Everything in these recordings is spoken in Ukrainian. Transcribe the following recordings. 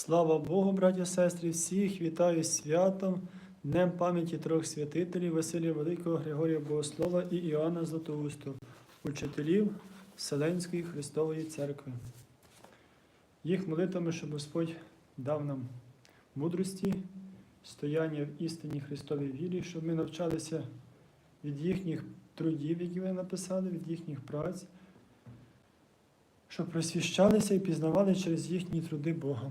Слава Богу, браті і сестри, всіх вітаю святом, Днем пам'яті трьох святителів Василія Великого, Григорія Богослова і Іоанна Златоусту, учителів Вселенської Христової Церкви. Їх молитвами, щоб Господь дав нам мудрості, стояння в істині Христовій вірі, щоб ми навчалися від їхніх трудів, які ви написали, від їхніх праць, щоб просвіщалися і пізнавали через їхні труди Бога.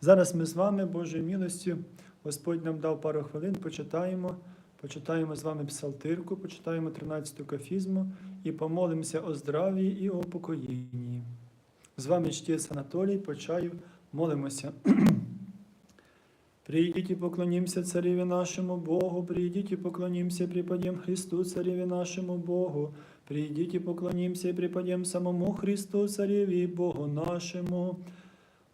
Зараз ми з вами, Божою милостю, Господь нам дав пару хвилин, почитаємо, почитаємо з вами псалтирку, почитаємо 13-ту кафізму і помолимося о здравії і о упокоєнні. З вами чтець Анатолій, по чаю молимося. Прийдіть і поклонімся цареві нашому Богу, прийдіть і поклонімся припадем Христу, цареві нашому Богу, прийдіть і поклонімся і припадем самому Христу, цареві і Богу нашему.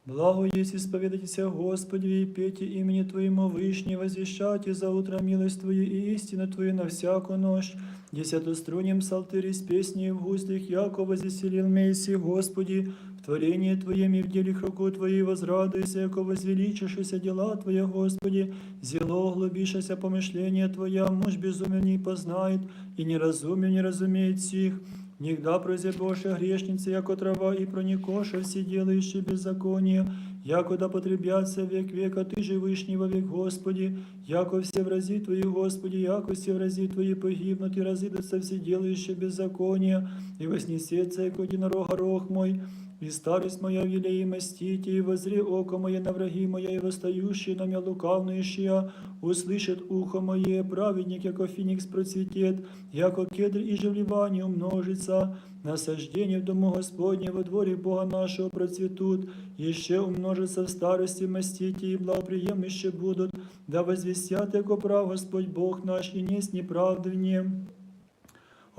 Благо есть исповедайтеся Господи, и пейте имени Твоему Вышний, возвещайте за утро милость Твою и истину Твою на всякую ночь. Десятострунем псалтыри с песней в густых, яко возвеселил Месси, Господи, в творении Твоем и в делах руку Твоей возрадуйся, яко возвеличишися дела Твоя, Господи, зело глубишеся помышления Твоя, муж безумен не познает, и неразумен не разумеет сих. Нигда прозябоше грешница, яко трава, и проникоша все делающие беззаконие, яко да потребятся век века, Ты же во век, Господи, яко все врази Твои, Господи, яко все врази Твои погибнут, и разидутся все делающие беззаконие, и вознесется, яко единорога рог мой, и старость моя велей мстите, и возри око мое на враги моя, и восстающие на меня лукавнующие, услышит ухо мое, праведник, яко феникс процветет, яко кедр и живлевание умножится, насаждение в дому Господне во дворе Бога нашего процветут, еще умножится в старости мстите, и благоприемлюще будут, да возвестят, яко прав Господь Бог наш, и несть неправды в нем.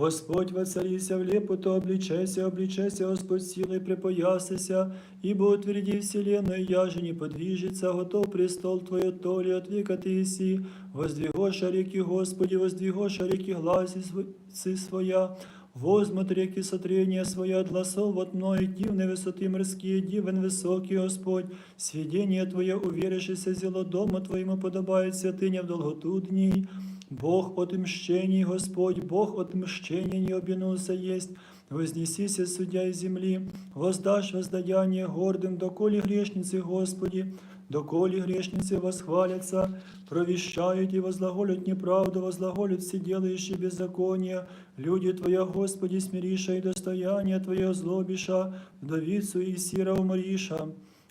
Господь воцарися в лепоту, обличайся, обличайся, Господь силой припоясайся, ибо утверди вселенную, я же не подвижется, готов престол Твой то ли от века Ты иси, воздвигоша реки Господи, воздвигоша реки гласи св- своя, возьмут реки сотрения своя от гласов от мной, дивны высоты морские, дивен высокий Господь, сведение Твое уверишься, зело дома Твоему подобает святыня в долготу дней, Бог отмщений, Господь, Бог отмщения не обвинулся есть. Вознесися, судья из земли, воздашь воздаяние гордым, доколе грешницы, Господи, доколе грешницы восхвалятся, провещают и возглаголют неправду, возглаголют все делающие беззаконие. Люди Твоя, Господи, смириша и достояние Твое злобиша, вдовицу и сира умориша.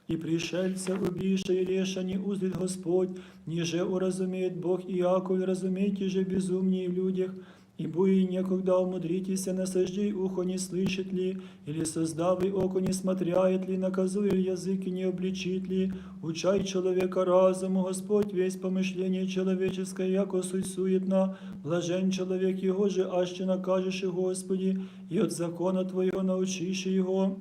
И пришельца убийша и реша не узрит Господь, ниже уразумеет Бог и Иаков, разумейте же безумнее в людях, и буи некогда умудритеся, насаждей ухо не слышит ли, или создавый око не смотряет ли, наказуя язык и не обличит ли, учай человека разуму, Господь весь помышление человеческое, яко суть суетна, блажен человек его же, аще накажешь и Господи, и от закона Твоего научишь его,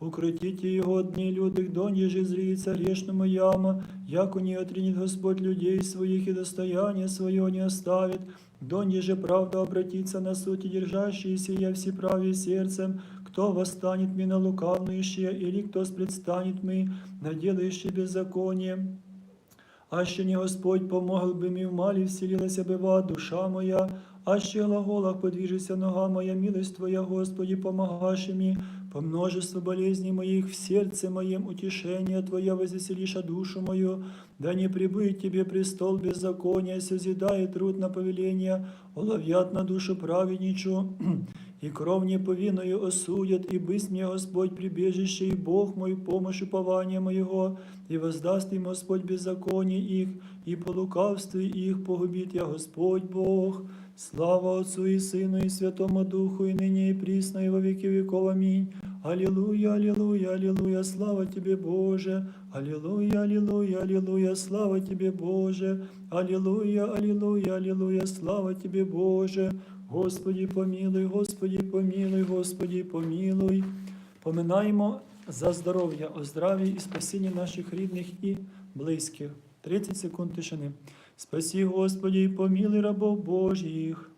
Укротите его дни лютых, донеже зрится грешному яма, яко не отринет Господь людей своих и достояние свое не оставит, донеже правда обратится на сути держащиеся я всеправе сердцем, кто восстанет ми на лукавнующие, или кто предстанет ми на делающие беззаконие. Аще не Господь помогл би мені в малі, вселилася бива душа моя, аще глаголах подвижися нога моя, милость Твоя, Господи, помогаши мені, по множеству болезней моих в сердце моем утешение Твое возвеселиша душу мою, да не прибыть Тебе престол беззакония, созидает труд на повеление, уловят на душу праведничу, и кровь неповинную осудят, и бысть мне Господь прибежище, и Бог мой, помощь упования моего, и воздаст им Господь беззаконие их, и по лукавстве их погубит я Господь Бог. Слава Отцу и Сыну и Святому Духу, и ныне и присно, и во веки веков. Аминь. Аллилуйя, аллилуйя, аллилуйя, слава Тебе, Боже. Аллилуйя, аллилуйя, аллилуйя, слава Тебе, Боже. Аллилуйя, аллилуйя, аллилуйя, слава Тебе, Боже. Господи, помилуй, Господи, помилуй, Господи, помилуй. Поминаємо за здоров'я, о здраві і спасінні наших рідних і близьких. 30 секунд тишини. Спаси, Господи, і помилуй рабов Божих.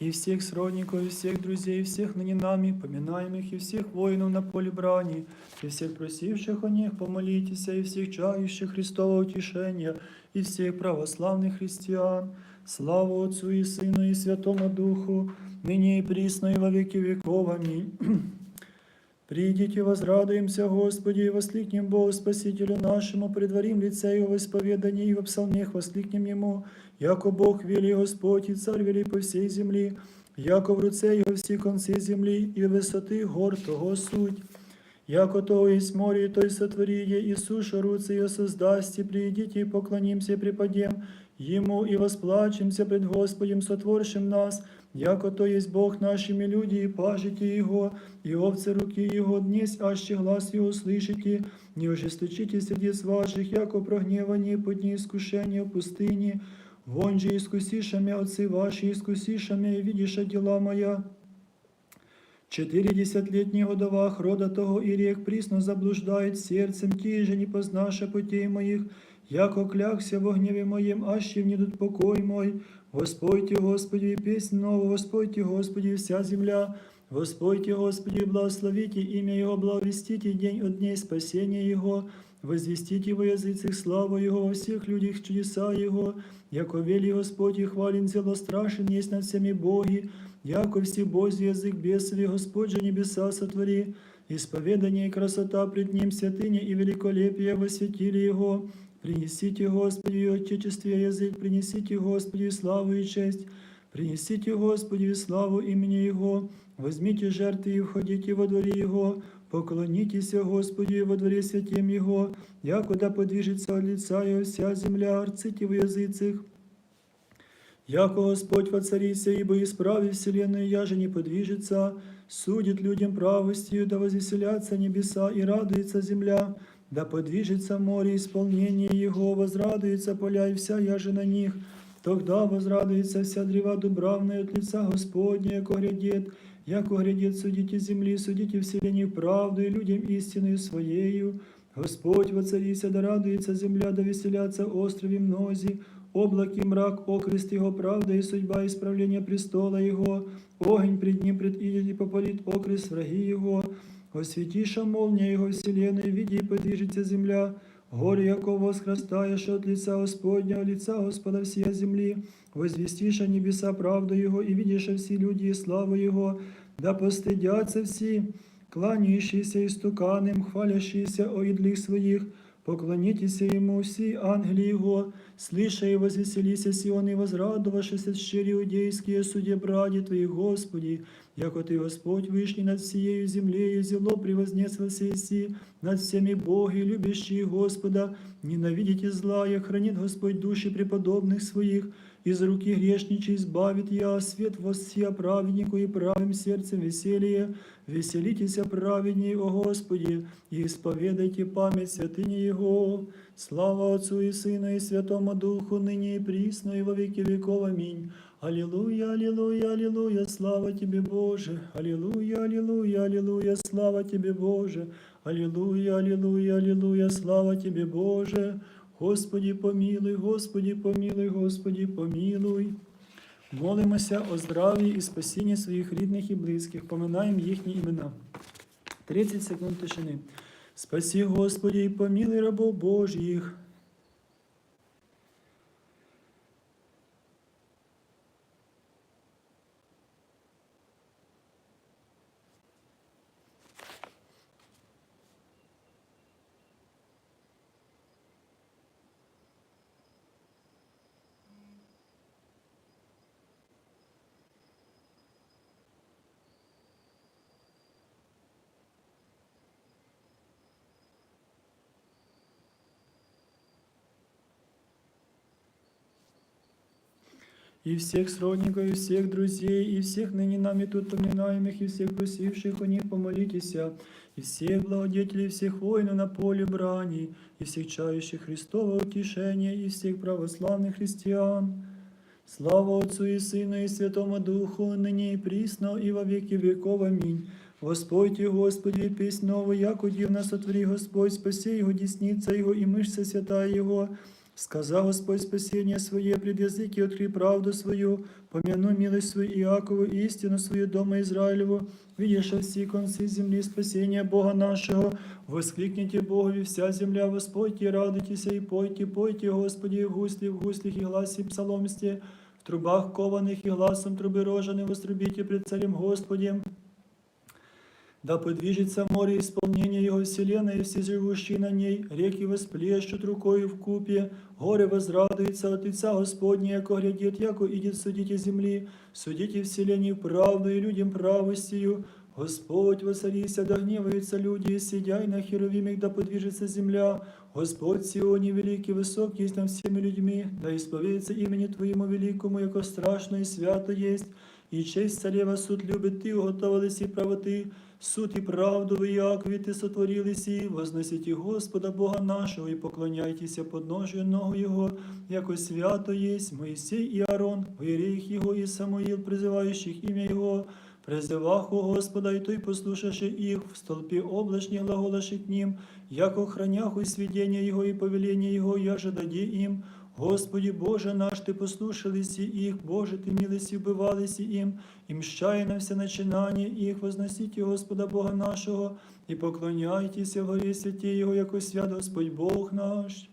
и всех сродников, и всех друзей, и всех ныне нами, поминаемых, и всех воинов на поле брани, и всех просивших о них помолитесь, и всех чающих Христова утешения, и всех православных христиан. Слава Отцу и Сыну и Святому Духу, ныне и присно и во веки веков. Аминь. Придите, возрадуемся, Господи, и воскликнем Богу Спасителю нашему, предварим лице Его в исповедании и в псалмех воскликнем Ему, яко Бог вели Господь и Царь вели по всей земли, яко в руце Его всі концы земли, и высоты гор Того суть. Яко того есть море, то и сотворие, и суша руцы ее создаст, и приидите, и поклонимся, и преподем Ему, и восплачемся пред Господем, сотворшим нас, яко то есть Бог нашими люди, и пажите Его, и овцы руки Его, днесь аще глаз Его слышите, не ожесточите сердец ваших, яко прогневание по дни искушения в пустыне, вон же искусишами отцы ваши, искусишами, и видиша дела моя. Четыридесятлетний годовах рода того и рек присно заблуждает сердцем, ті же не познаша путей моих, яко клякся в гневе моем, аще внедут покой мой. Господи, Господи, и песнь новую, Господи, Господи, вся земля, Господи, Господи, благословите имя Его, благовестите день от дней спасения Его, возвестите во языцах славу Его, во всех людях чудеса Его, яко вели Господь и хвален зело страшен есть над всеми боги, яко все Божий язык бесовый, Господь же небеса сотвори, исповедание и красота пред Ним святыня и великолепие восветили Его, Принесите, Господи, и Отечестве язык, принесите, Господи, славу и честь, принесите, Господи, славу имени Его, возьмите жертвы и входите во дворе Его, поклонитесь, Господи, во дворе святем Его, якуда подвижется от лица Его вся земля, арците в языцах, Яко Господь воцарится, ибо исправи вселенную, я же не подвижется, судит людям правостью, да возвеселятся небеса и радуется земля, да подвижется море исполнение Его, возрадуется поля и вся яже на них. Тогда возрадуется вся древа дубравная от лица Господня, грядет, яко грядет судите земли, судите вселенную правду и людям истинную Своею. Господь воцарися, да радуется земля, да веселятся острови мнози, облаки мрак, окрест Его, правда и судьба исправления престола Его, огонь пред Ним предидет и попалит окрест враги Его, освятиша молния Его вселенной, види и земля, горе якого восхрастаешь от лица Господня, от лица Господа всея земли, возвестиша небеса правду Его, и видишь все люди и славу Его, да постыдятся все, кланяющиеся истуканым, хвалящиеся о идлих своих, Поклонитесь Ему все ангели Его, слыша и возвеселися Сион, и возрадовавшися щири иудейские судья бради Твои, Господи, яко Ты, Господь, вышний над всею землею, зело превознесился Иси, над всеми боги, любящие Господа, ненавидите зла, и хранит Господь души преподобных своих, из руки грешничей избавит я, свет воссия праведнику и правым сердцем веселье, веселитесь праведней, о Господи, и исповедайте память святыни Его. Слава Отцу и Сыну и Святому Духу, ныне и присно, и во веки веков. Аминь. Аллилуйя, аллилуйя, аллилуйя, слава Тебе, Боже. Аллилуйя, аллилуйя, аллилуйя, слава Тебе, Боже. Аллилуйя, аллилуйя, аллилуйя, слава Тебе, Боже. Господи, помілуй, Господі помілуй, Господі помілуй. Молимося о здраві і спасінні своїх рідних і близьких, поминаємо їхні імена. 30 секунд тишини. Спаси, Господі, і помілий рабов Божих. и всех сродников, и всех друзей, и всех ныне нами тут поминаемых, и всех просивших у них помолитесь, и всех благодетелей, всех воинов на поле брани, и всех чающих Христова утешения, и всех православных христиан. Слава Отцу и Сыну и Святому Духу, ныне и присно, и во веки веков. Аминь. Господи, Господи, песнь новую, яко дивно сотвори Господь, спаси Его, десница Его и мышца святая Его, Сказал Господь спасение свое, пред языки открой правду свою, помяну милость свою Иакову, и истину свою дома Израилеву, видишь все концы земли спасения Бога нашего, воскликните Богови вся земля, воспойте, радуйтесь и пойте, пойте, Господи, в гусли, в гуслях и гласе псаломсте, в трубах кованых и гласом трубы рожаным вострубите пред царем Господем. Да подвижется море исполнение Его вселенной, и все живущие на ней, реки восплещут рукою в купе, горе возрадуется от лица Господня, яко глядит, яко идет судите земли, судите вселенную правду и людям правостью. Господь воцарися, да гневаются люди, сидяй на херовимах, да подвижется земля. Господь Сионе великий, высок есть над всеми людьми, да исповедается имени Твоему великому, яко страшно и свято есть И честь царева суд любит Ты, уготовились и правоты, суд и правду вы, Якове, Ты сотворились, и возносите Господа Бога нашего, и поклоняйтеся подножию ногу Его, яко свято есть Моисей и Аарон, в иереях Его и Самуил, призывающих имя Его, Призывах у Господа, и той послушавши их, в столпе облачні глаголаши к ним, яко храняху сведения Его и повеления Его, я же дади им, Господи Боже наш, Ти послушалися их, Боже, Ти милости вбивалися им, и мщай на все начинания их, возносите Господа Бога нашего, и поклоняйтеся в горе святі Його, яко свят Господь Бог наш.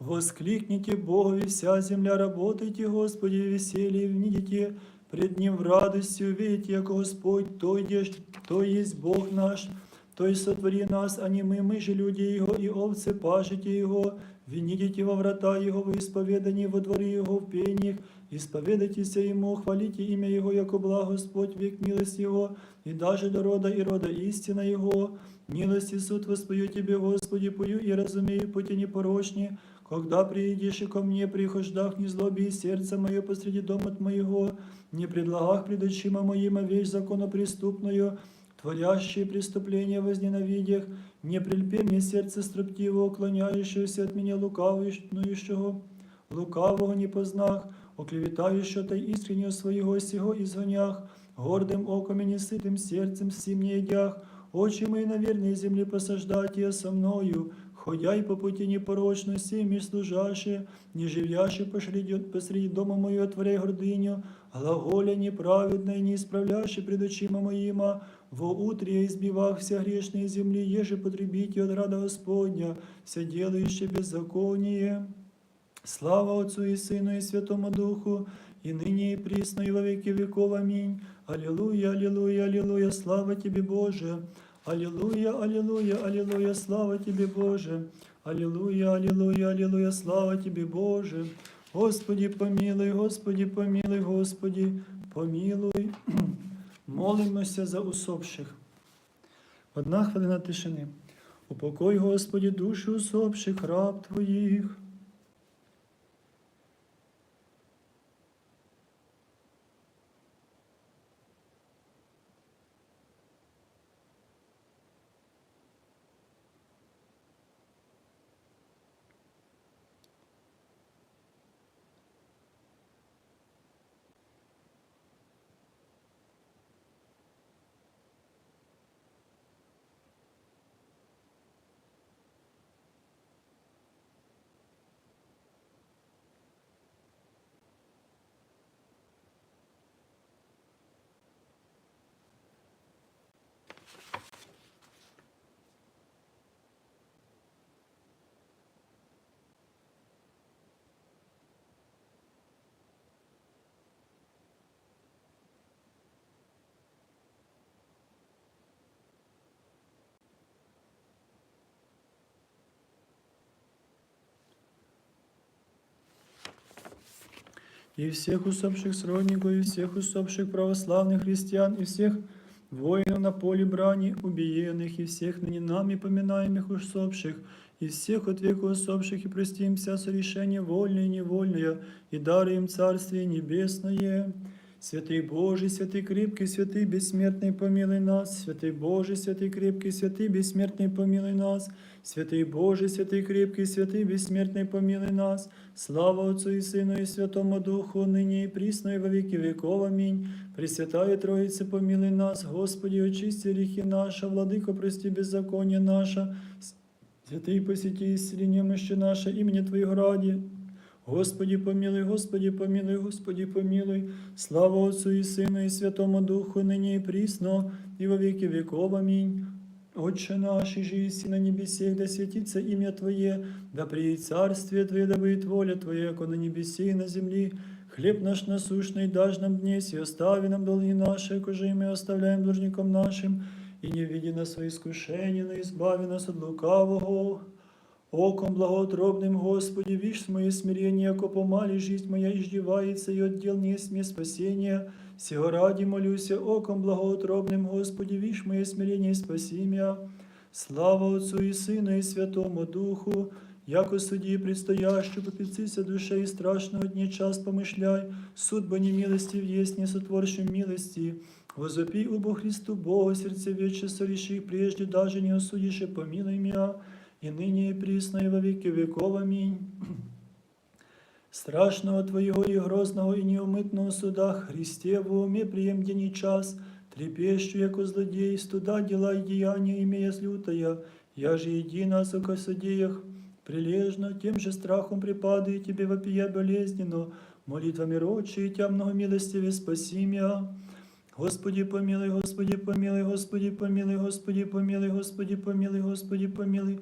Воскликните Богови вся земля, работайте, Господи, в веселье, внидите пред Ним в радостью, видите, яко Господь, то есть, то есть Бог наш, то есть сотвори нас, а не мы, мы же люди Его, и овцы пашите Его, винидите во врата Его, в исповедании во дворе Его в пениях, исповедайтесь Ему, хвалите имя Его, яко благ Господь, век милость Его, и даже до рода и рода истина Его. Милость и суд воспою Тебе, Господи, пою и разумею пути непорочни, когда приидешь и ко мне, прихождах не злоби и сердце мое посреди дома моего, не предлагах пред очима моим вещь законопреступную, творящие преступления возненавидях, не прельпе мне сердце строптиво, уклоняющееся от меня лукавого, лукавого не познах, оклеветающего та искреннего своего сего изгонях, гордым оком и несытым сердцем всем не едях, очи мои на верной земле посаждать я со мною, ходя и по пути непорочности, між служащие, не живящие посреди, посреди дома мою, отворяй гордыню, глаголя неправедная, не исправляющий пред очима моима, во утре избивах вся грешные земли, еже потребите от рада Господня, все делающие беззаконие. Слава Отцу и Сыну и Святому Духу, и ныне и присно, и во веки веков. Аминь. Аллилуйя, аллилуйя, аллилуйя, слава Тебе, Боже. Аллилуйя, аллилуйя, аллилуйя, слава Тебе, Боже. Аллилуйя, аллилуйя, аллилуйя, слава Тебе, Боже. Господи, помилуй, Господи, помилуй, Господи, помилуй. Молимося за усопших. Одна хвилина тишини. Упокой, Господи, душі усопших раб Твоїх. и всех усопших сродников, и всех усопших православных христиан, и всех воинов на поле брани, убиенных, и всех ныне нами поминаемых усопших, и всех от века усопших, и простим вся сорешение вольное и невольное, и даруем Царствие Небесное. Святий Боже, святий кріпкий, святий безсмертний помілий нас, святий Боже, святий кріпкий, святий безсмертний помілий нас, святий Боже, святий кріпкий, святий безсмертний помілий нас, слава Отцю і Сину, і Святому Духу, нині і прісно, і во віки віков. Амінь. Пресвятає Троїце, помилуй нас, Господі, очисти Ріхи наша, владико, прості, беззаконня наша, святий посіті, ісцілення мощі наше, імені Твоєго раді. Господі помилуй, Господі помилуй, Господі помилуй. Слава Отцу і Сину, і Святому Духу, нині і прісно, і во віки віков. Амінь. Отче наш, же еси на небесе, да святится имя Твое, да приедет царствие Твое, да будет воля Твоя, как на небесе и на земле. Хлеб наш насущный дашь нам днесь, и остави нам долги наши, кожи мы оставляем должникам нашим, и не введи нас в свои искушения, но избави нас от лукавого. Оком благоутробным, Господи, вишь мое смирение, яко помали жизнь моя издевается, и отдел не есть мне спасения. Сего ради молюся, оком благоутробным, Господи, вишь мое смирение, и спаси меня. Слава Отцу и Сыну и Святому Духу, яко судьи предстоящую попецися душе и страшного дня час помышляй, суд бо не милостив есть, не сотворшим милости. Возопи убо Христу Богу, сердце вече сореши, прежде даже не осудишь, и помилуй меня, и ныне и присно, и во веки веков. Аминь. Страшного Твоего и грозного и неумытного суда, Христе, в день и час, трепещу, яко злодей, студа дела и деяния, имея слютая, я же едино о содеях, прилежно, тем же страхом припадаю тебе вопия болезненно, молитвами рочи и темного милостиве спаси меня. Господи помилуй, Господи помилуй, Господи помилуй, Господи помилуй, Господи помилуй, Господи помилуй,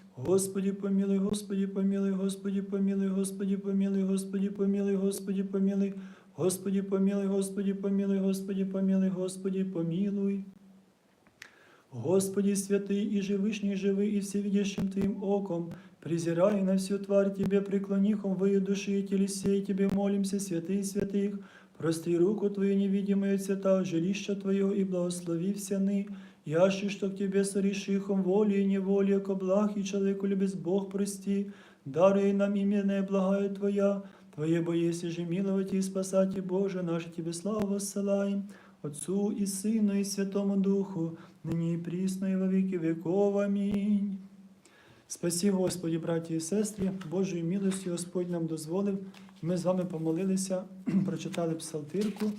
Господи помилуй, Господи помилуй, Господи помилуй, Господи помилуй, Господи помилуй, Господи помилуй, Господи помилуй, Господи помилуй, Господи помилуй, Господи помилуй. Господи святый и живышний живый и всевидящим Твоим оком, презирай на всю тварь Тебе, преклонихом вою души и телесей Тебе молимся, святый святых, прости руку Твою невидимую от свята, жилища Твоего и благослови всяны, яще, что к Тебе сорешихом волей и неволей, ко благ и человеку любез Бог прости, даруй нам именное благая Твоя, Твое боеси же миловать и спасать, Боже, наше Тебе славу воссылаем, Отцу и Сыну и Святому Духу, нині і прісно, і во віки веков. Амінь. Спасі, Господі, браті і сестри, Божою милостю Господь нам дозволив. Ми з вами помолилися, прочитали псалтирку,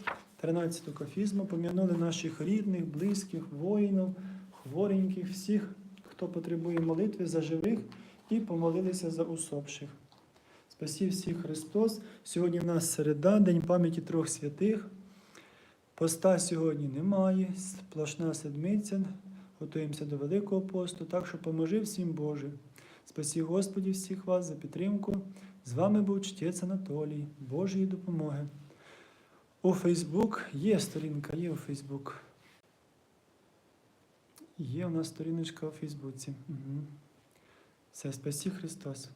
13-ту кафізму, пом'янули наших рідних, близьких, воїнів, хвореньких, всіх, хто потребує молитви за живих, і помолилися за усопших. Спасі всіх Христос. Сьогодні в нас середа, День пам'яті трьох святих. Поста сьогодні немає, сплошна седмиця, готуємося до Великого посту, так що поможи всім Боже. Спасі Господі всіх вас за підтримку. З вами був чтець Анатолій, Божої допомоги. У Фейсбук є сторінка, є у Фейсбук. Є у нас сторіночка у Фейсбуці. Угу. Все, спасі Христос.